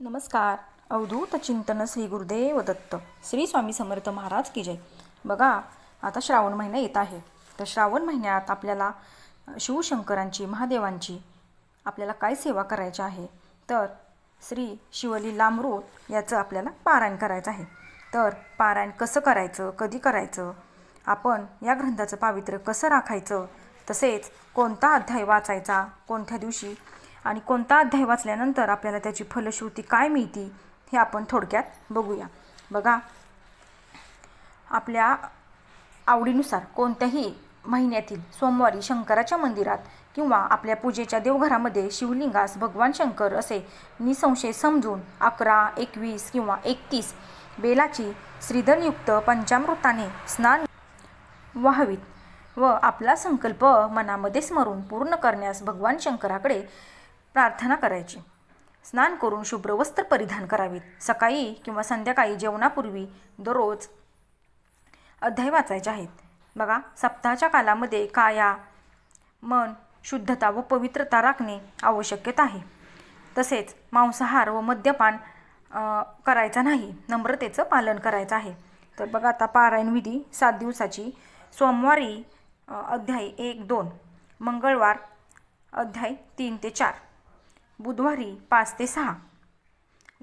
नमस्कार. अवधूत चिंतन श्री गुरुदेव दत्त. श्री स्वामी समर्थ महाराज की जय. बघा आता श्रावण महिना येत आहे. तर श्रावण महिन्यात आपल्याला शिवशंकरांची महादेवांची आपल्याला काय सेवा करायची आहे? तर श्री शिवली लांबरोत याचं आपल्याला पारायण करायचं आहे. तर पारायण कसं करायचं? कधी करायचं? आपण या ग्रंथाचं पावित्र्य कसं राखायचं? तसेच कोणता अध्याय वाचायचा? कोणत्या दिवशी आणि कोणता अध्याय वाचल्यानंतर आपल्याला त्याची फलश्रुती काय मिळते हे आपण थोडक्यात बघूया. बघा आपल्या आवडीनुसार कोणत्याही महिन्यातील सोमवारी शंकराच्या मंदिरात किंवा आपल्या पूजेच्या देवघरामध्ये शिवलिंगास भगवान शंकर असे निसंशय समजून अकरा एकवीस किंवा एकतीस बेलाची श्रीधनयुक्त पंचामृताने स्नान व्हावीत व आपला संकल्प मनामध्ये स्मरून पूर्ण करण्यास भगवान शंकराकडे प्रार्थना करायची. स्नान करून शुभ्र वस्त्र परिधान करावीत. सकाळी किंवा संध्याकाळी जेवणापूर्वी दररोज अध्याय वाचायचे आहेत. बघा सप्ताहाच्या कालामध्ये काया मन शुद्धता व पवित्रता राखणे आवश्यकता आहे. तसेच मांसाहार व मद्यपान करायचा नाही. नम्रतेचं पालन करायचं आहे. तर बघा आता पारायण विधी सात दिवसाची. सोमवारी अध्याय एक दोन. मंगळवार अध्याय तीन ते चार. बुधवारी पाच ते सहा.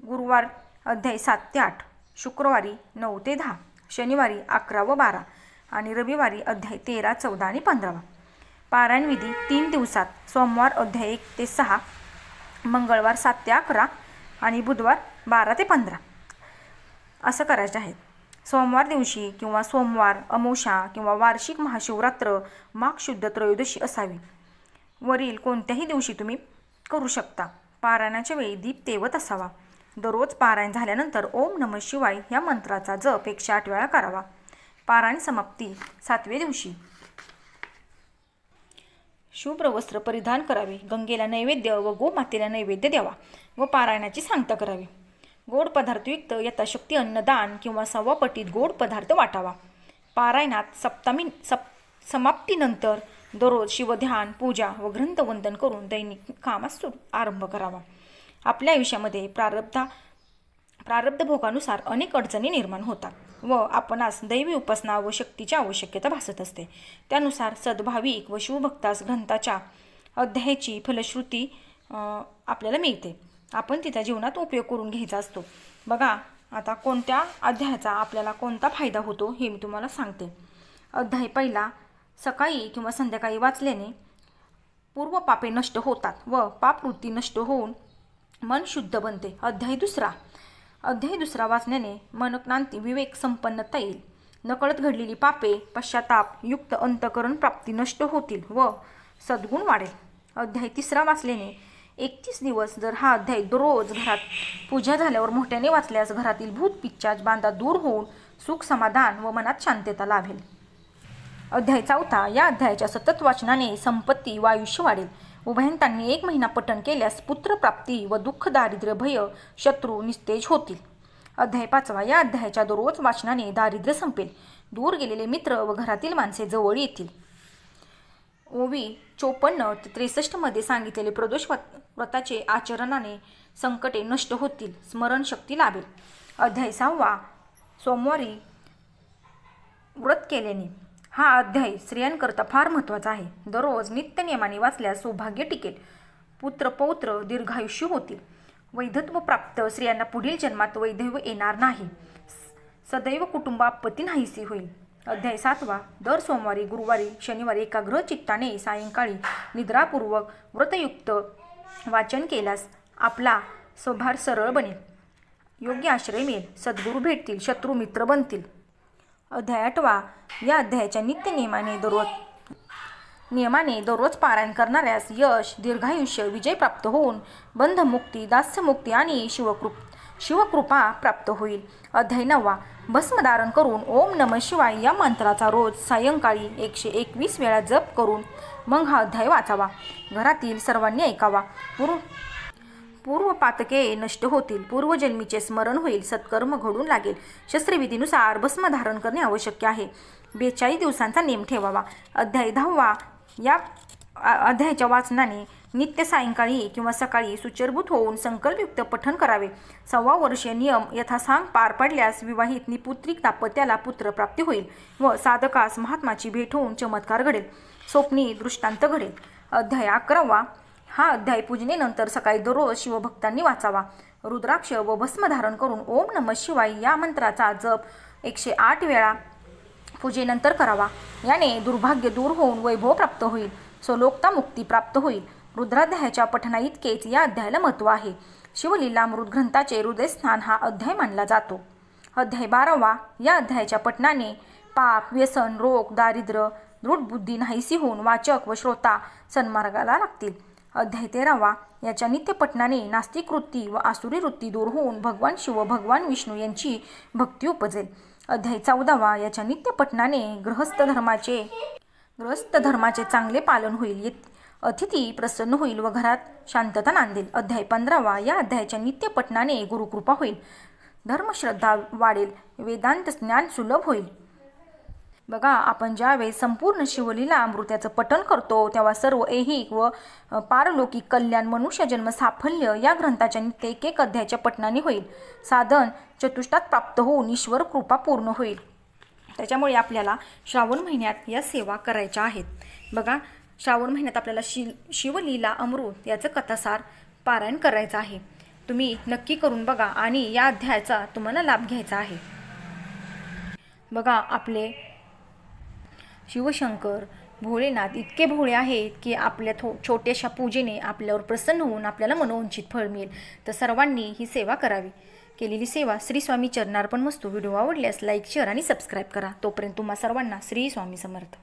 गुरुवार अध्याय सात ते आठ. शुक्रवारी नऊ ते दहा. शनिवारी अकरा व बारा. आणि रविवारी अध्याय तेरा चौदा आणि पंधरावा पारायणविधी तीन दिवसात. सोमवार अध्याय एक ते सहा. मंगळवार सात ते अकरा. आणि बुधवार बारा ते पंधरा. असं करायचे आहेत. सोमवार दिवशी किंवा सोमवार अमोशा किंवा वार्षिक महाशिवरात्र माघ शुद्ध त्रयोदशी असावी. वरील कोणत्याही दिवशी तुम्ही करू शकता. पारायणाच्या वेळी दीप तेवत असावा. दररोज पारायण झाल्यानंतर ओम नम शिवाय या मंत्राचा जप एकशे आठ वेळा करावा. पारायण समाप्ती सातव्या दिवशी. शुभ्र वस्त्र परिधान करावे. गंगेला नैवेद्य व गोमातेला नैवेद्य द्यावा व पारायणाची सांगता करावी. गोड पदार्थयुक्त यथाशक्ती अन्नदान किंवा सव्वा पटीत गोड पदार्थ वाटावा. पारायणात सप्तमी सप समाप्तीनंतर दररोज शिवध्यान पूजा व ग्रंथवंदन करून दैनिक कामास आरंभ करावा. आपल्या आयुष्यामध्ये प्रारब्धा प्रारब्ध भोगानुसार अनेक अडचणी निर्माण होतात व आपणास दैवी उपासना व शक्तीची आवश्यकता भासत असते. त्यानुसार सद्भाविक व शिवभक्तास ग्रंथाच्या अध्यायाची फलश्रुती आपल्याला मिळते. आपण तिचा जीवनात उपयोग करून घ्यायचा असतो. बघा आता कोणत्या अध्यायाचा आपल्याला कोणता फायदा होतो हे मी तुम्हाला सांगते. अध्याय पहिला सकाळी किंवा संध्याकाळी वाचल्याने पूर्व पापे नष्ट होतात व पापवृत्ती नष्ट होऊन मन शुद्ध बनते. अध्याय दुसरा. अध्याय दुसरा वाचण्याने मनक्रांती विवेक संपन्नता येईल नकळत घडलेली पापे पश्चाताप युक्त अंतकरण प्राप्ती नष्ट होतील व सद्गुण वाढेल. अध्याय तिसरा वाचल्याने एकतीस दिवस जर हा अध्याय दररोज घरात पूजा झाल्यावर मोठ्याने वाचल्यास घरातील भूत पिच्चाच बांधा दूर होऊन सुख समाधान व मनात शांतता लाभेल. अध्याय चौथा या अध्यायाच्या सतत वाचनाने संपत्ती व आयुष्य वाढेल. उभयंतांनी एक महिना पठण केल्यास पुत्रप्राप्ती व दुःख दारिद्र्य भय शत्रू निस्तेज होतील. अध्याय पाचवा. या अध्यायाच्या दररोज वाचनाने दारिद्र्य संपेल. दूर गेलेले मित्र व घरातील माणसे जवळ येतील. ओवी चोपन्न ते त्रेसष्टमध्ये सांगितलेले प्रदोष व्रत- व्रताचे आचरणाने संकटे नष्ट होतील. स्मरणशक्ती लाभेल. अध्याय सहावा. सोमवारी व्रत केल्याने. हा अध्याय स्त्रियांकरता फार महत्त्वाचा आहे. दररोज नित्यनियमाने वाचल्यास सौभाग्य टिकेल. पुत्र पौत्र दीर्घायुष्य होतील. वैधत्व प्राप्त स्त्रियांना पुढील जन्मात वैधव्य येणार नाही. सदैव कुटुंब आपत्ती नाहीसी होईल. अध्याय सातवा. दर सोमवारी गुरुवारी शनिवारी एकाग्र चित्ताने सायंकाळी निद्रापूर्वक व्रतयुक्त वाचन केल्यास आपला स्वभार सरळ बनेल. योग्य आश्रय मिळेल. सद्गुरू भेटतील. शत्रू मित्र बनतील. अध्याय आठवा. या अध्यायाच्या नित्य नियमाने दररोज नियमाने दररोज पारायण करणाऱ्यास यश दीर्घायुष्य विजय प्राप्त होऊन बंधमुक्ती दास्यमुक्ती आणि शिवकृप शिवकृपा प्राप्त होईल. अध्याय नववा. भस्म धारण करून ओम नम शिवाय या मंत्राचा रोज सायंकाळी एकशे एकवीस वेळा जप करून मग हा अध्याय वाचावा. घरातील सर्वांनी ऐकावा. पूर्व पूर्व पातके नष्ट होतील. पूर्वजन्मीचे स्मरण होईल. सत्कर्म घडून लागेल. शस्त्रविधीनुसार भस्म धारण करणे आवश्यक आहे. बेचाळीस दिवसांचा नेम ठेवावा. अध्याय दहावा. या अध्यायाच्या वाचनाने नित्य सायंकाळी किंवा सकाळी सुचरभूत होऊन संकल्पयुक्त पठण करावे. सव्वा वर्षीय नियम यथासांग पार पडल्यास विवाहित निपुत्रिक दाम्पत्याला पुत्रप्राप्ती होईल व साधकास महात्माची भेट होऊन चमत्कार घडेल. स्वप्नी दृष्टांत घडेल. अध्याय अकरावा. हा अध्याय पूजनेनंतर सकाळी दररोज शिवभक्तांनी वाचावा. रुद्राक्ष व भस्म धारण करून ओम नम शिवाय या मंत्राचा जप एकशे आठ वेळा पूजेनंतर करावा. याने दुर्भाग्य दूर होऊन वैभव प्राप्त होईल सलोकता मुक्ती प्राप्त होईल. रुद्राध्यायाच्या पठणा इतकेच या अध्यायाला महत्त्व आहे. शिवलीलामृत ग्रंथाचे हृदयस्थान हा अध्याय मानला जातो. अध्याय बारावा. या अध्यायाच्या पठणाने पाप व्यसन रोग दारिद्र्य दृढ बुद्धी नाहीसी होऊन वाचक व श्रोता सन्मार्गाला लागतील. अध्याय तेरावा. याच्या नित्य नास्तिक वृत्ती व आसुरी वृत्ती दूर होऊन भगवान शिव भगवान विष्णू यांची भक्ती उपजेल. अध्याय चौदावा. याच्या नित्य गृहस्थ धर्माचे गृहस्थ धर्माचे चांगले पालन होईल. येत अतिथी प्रसन्न होईल व घरात शांतता नांदेल. अध्याय पंधरावा. या अध्यायाच्या नित्यपठणाने गुरुकृपा होईल. धर्मश्रद्धा वाढेल. वेदांत ज्ञान सुलभ होईल. बघा आपण ज्यावेळेस संपूर्ण शिवलीला अमृत्याचं पठण करतो तेव्हा सर्व ऐहिक व पारलौकिक कल्याण मनुष्य जन्म साफल्य या ग्रंथाच्या नित्य एक एक अध्यायाच्या पठणाने होईल. साधन चतुष्टात प्राप्त होऊन ईश्वर कृपा पूर्ण होईल. त्याच्यामुळे आपल्याला श्रावण महिन्यात या सेवा करायच्या आहेत. बघा श्रावण महिन्यात आपल्याला शि शिवलीला अमृत याचं कथासार पारायण करायचं आहे. तुम्ही नक्की करून बघा आणि या अध्यायाचा तुम्हाला लाभ घ्यायचा आहे. बघा आपले शिवशंकर भोलेनाथ इतके भोळे आहेत की आपल्या थो छोट्याशा पूजेने आपल्यावर प्रसन्न होऊन आपल्याला मनोवंचित फळ मिळेल. तर सर्वांनी ही सेवा करावी. केलेली सेवा श्री स्वामी चरणार्पण वस्तू व्हिडिओ आवडल्यास लाईक शेअर आणि सबस्क्राईब करा. तोपर्यंत तुम्हा सर्वांना श्री स्वामी समर्थ.